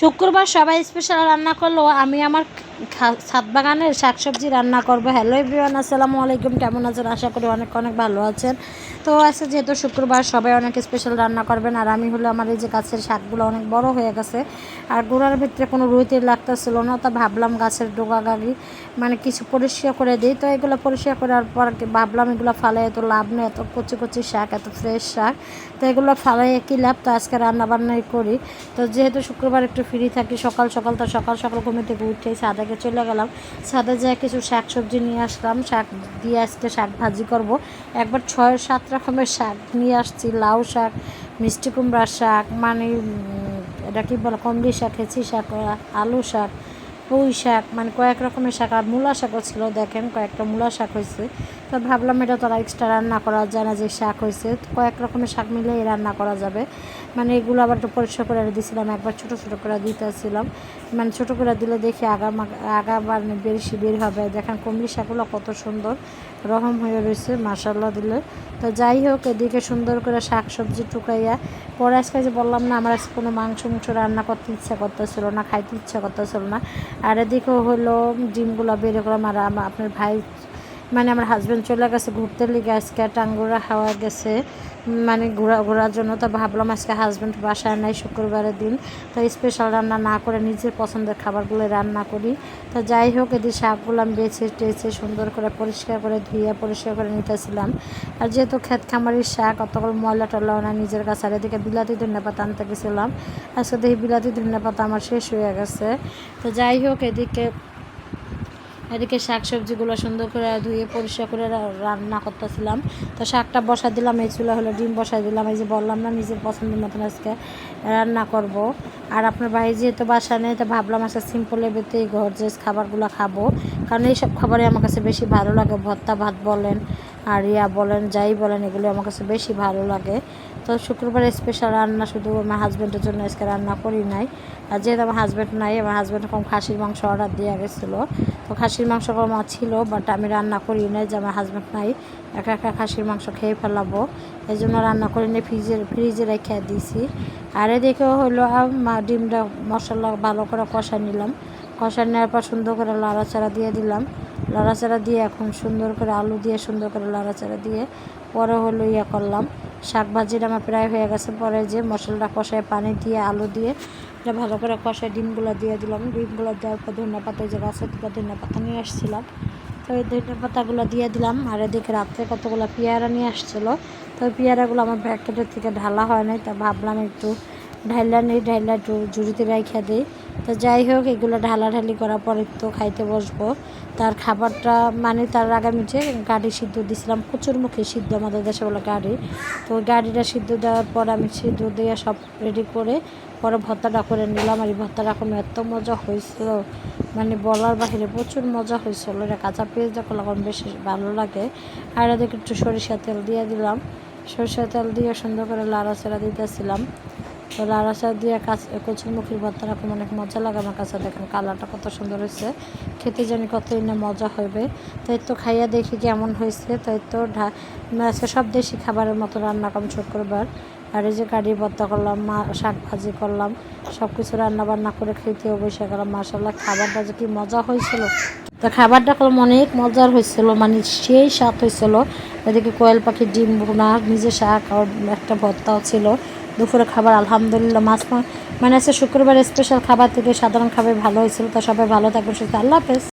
শুক্রবার সবাই স্পেশাল রান্না করলেও আমি আমার ছাদ বাগানের শাকসবজি রান্না করব। হ্যালো এভরিওয়ান আসসালামু আলাইকুম। কেমন আছেন? আশা করি অনেক অনেক ভালো আছেন। তো আজকে যেহেতু শুক্রবার, সবাই অনেক স্পেশাল রান্না করবেন। আর আমি হলো আমার এই যে গাছের শাকগুলো অনেক বড় হয়ে গেছে। আর গোড়ার ভিতরে কোনো রুইতে লাগতেছিল না, তো ভাবলাম গাছের ডোগা গাগি মানে কিছু পরিষ্কার করে দিই। তো এগুলো পরিষ্কার করার পর ভাবলাম এগুলো ফালে এত লাভ নেই, এত কচি কচি শাক, এত ফ্রেশ শাক। তো এগুলো ফালাই কী লাভ? তো আজকে রান্নাবান্নাই করি। তো যেহেতু শুক্রবার একটু ফ্রি থাকি, সকাল সকাল তো সকাল সকাল ঘুমে থেকে উঠেই ছাদাকে চলে গেলাম। ছাদে যেয়ে কিছু শাক সবজি নিয়ে আসলাম। শাক দিয়ে আজকে শাক ভাজি করব। একবার ছয় সাত রকমের শাক নিয়ে আসছি। লাউ শাক, মিষ্টি কুমড়ার শাক মানে এটা কি বলে, কমলি শাক, হেঁচি শাক, আলু শাক পুঁই শাক মানে কয়েক রকমের শাক, আর মূলা শাকও ছিল, দেখেন কয়েকটা মূলা শাক হয়েছে। তো ভাবলাম এটা তো এক্সট্রা রান্না করা যায় না যে শাক হয়েছে কয়েক রকমের শাক মিলেই রান্না করা যাবে। মানে এগুলো আবার একটু পরিষ্কার করে দিয়েছিলাম একবার ছোটো ছোটো করে দিতেছিলাম মানে ছোটো করে দিলে দেখি আগা আগা বার বেশি বের হবে। দেখেন কুমড়ি শাকগুলো কত সুন্দর রকম হয়ে রয়েছে মাসাল্লাহ দিলে। তো যাই হোক, এদিকে সুন্দর করে শাক সবজি টুকাইয়া, পরে আজকে যে বললাম না, আমার আজকে কোনো মাংস মাংস রান্না করতে ইচ্ছা করতেছিল না, খাইতে ইচ্ছা করতেছিল না। আর এদিকেও হলো ডিমগুলো বের করলাম আর আপনার ভাই মানে আমার হাজব্যান্ড চলে গেছে ঘুরতে লিগে, আজকে টাঙ্গুরা খাওয়া গেছে। মানে ঘোরা, ঘোরার জন্য তো ভাবলাম আজকে হাজব্যান্ড বাসায় নাই শুক্রবারের দিন। তো স্পেশাল রান্না না করে নিজের পছন্দের খাবারগুলো রান্না করি। তো যাই হোক, এদিকে শাকগুলো আমি বেছে টেছে সুন্দর করে পরিষ্কার করে ধুয়ে পরিষ্কার করে নিতেছিলাম। আর যেহেতু ক্ষেত খামারির শাক অতগুলো ময়লা টল্লা না নিজের কাছে। আর এদিকে বিলাতি ধনে পাতা আনতে গেছিলাম। আজকে দেখি বিলাতি ধনে পাতা আমার শেষ হয়ে গেছে। তো যাই হোক, এদিকে এদিকে শাক সবজিগুলো সুন্দর করে ধুয়ে পরিষ্কার করে রান্না করতেছিলাম। তো শাকটা বসা দিলাম, এই চুলা হলো ডিম বসা দিলাম, এই যে বললাম না নিজের পছন্দের মতন আজকে রান্না করব। আর আপনার ভাই যেহেতু বাসা নেই, তো ভাবলাম আজকে সিম্পল বেতে এই যে খাবারগুলো খাব। কারণ এইসব খাবারই আমার কাছে বেশি ভালো লাগে, ভর্তা ভাত বলেন আর ইয়া বলেন, যাই বলেন, এগুলো আমার কাছে বেশি ভালো লাগে। তো শুক্রবার স্পেশাল রান্না শুধু আমার হাজব্যান্ডের জন্য আজকে রান্না করি নাই। আর যেহেতু আমার হাজব্যান্ড নাই, আমার হাজব্যান্ড কম খাসির মাংস অর্ডার দিয়ে গেছিল। তো খাসির মাংস কম ছিল বাট আমি রান্না করি নাই যে আমার হাজব্যান্ড নাই। একা একা খাসির মাংস খেয়ে ফেলাবো। এই জন্য রান্না করি নাই ফ্রিজে ফ্রিজে রেখে দিয়েছি। আর এদিকেও হলো ডিমটা মশলা ভালো করে কষা নিলাম। কষা নেওয়ার পর সুন্দর করে লাড়াচাড়া দিয়ে দিলাম। লাড়াচাড়া দিয়ে এখন সুন্দর করে আলু দিয়ে, সুন্দর করে লাড়াচাড়া দিয়ে পরে হলো ইয়ে করলাম। শাক ভাজিটা আমার প্রায় হয়ে গেছে। পরে যে মশলাটা কষায় পানি দিয়ে, আলু দিয়ে, এটা ভালো করে কষায় ডিমগুলো দিয়ে দিলাম। ডিমগুলো দেওয়ার পর ধনিয়া পাতা যে গাছের থেকে ধনিয়া পাতা নিয়ে আসছিলাম। তো ওই ধনিয়া পাতাগুলো দিয়ে দিলাম। আর এদিকে রাত্রে কতগুলো পেয়ারা নিয়ে আসছিল। তো ওই পেয়ারাগুলো আমার প্যাকেটের থেকে ঢালা হয় নাই। তা ভাবলাম একটু ঢাইলা নেই, ঢাইলা একটু ঝুড়িতে রেখে দিই। তো যাই হোক, এগুলো ঢালাঢালি করার পরে তো খাইতে বসবো। তার খাবারটা মানে তার আগামী যে গাড়ি সিদ্ধ দিয়েছিলাম প্রচুর মুখে সিদ্ধ আমাদের দেশে বলে গাড়ি। তো গাড়িটা সিদ্ধ দেওয়ার পর আমি সিদ্ধ দিয়ে সব রেডি করে পরে ভর্তাটা করে নিলাম। আর এই ভর্তাটা এখন এত মজা হয়েছিল মানে বলার বাহিরে প্রচুর মজা হয়েছিল। এটা কাঁচা পেঁয়াজ যখন এখন বেশি ভালো লাগে। আর এদিকে একটু সরিষা তেল দিয়ে দিলাম। সরিষা তেল দিয়ে সুন্দর করে লাড়াচাড়া দিতেছিলাম। তো লাড়াচাড়া দিয়ে কাঁচ কচুরমুখির ভর্তাটা খুব অনেক মজা লাগে আমার কাছে। দেখেন কালারটা কত সুন্দর হয়েছে। খেতে জানি কতই না মজা হবে। তাই তো খাইয়া দেখি কেমন হয়েছে। তাই তো ঢা সব দেশি খাবারের মতো রান্না কম শুক্রবার আর এই যে গাড়ি ভর্তা করলাম, মা শাক ভাজি করলাম সব কিছু রান্না বান্না করে খেতেও বসে গেলাম মাসাল্লাহ খাবারটা যে কি মজা হয়েছিল। তো খাবারটা করলাম অনেক মজার হয়েছিল মানে সেই স্বাদ হয়েছিল। এদিকে কোয়েল পাখির ডিম ভুনা নিজে শাক আর একটা ভর্তাও ছিল। দুপুরে খাবার, আলহামদুলিল্লাহ, মাছ মানে আছে শুক্রবার স্পেশাল খাবার থেকে সাধারণ খাবার ভালো হয়েছিল, তো সবাই ভালো থাকবে সুস্থ আল্লাহ হাফেজ।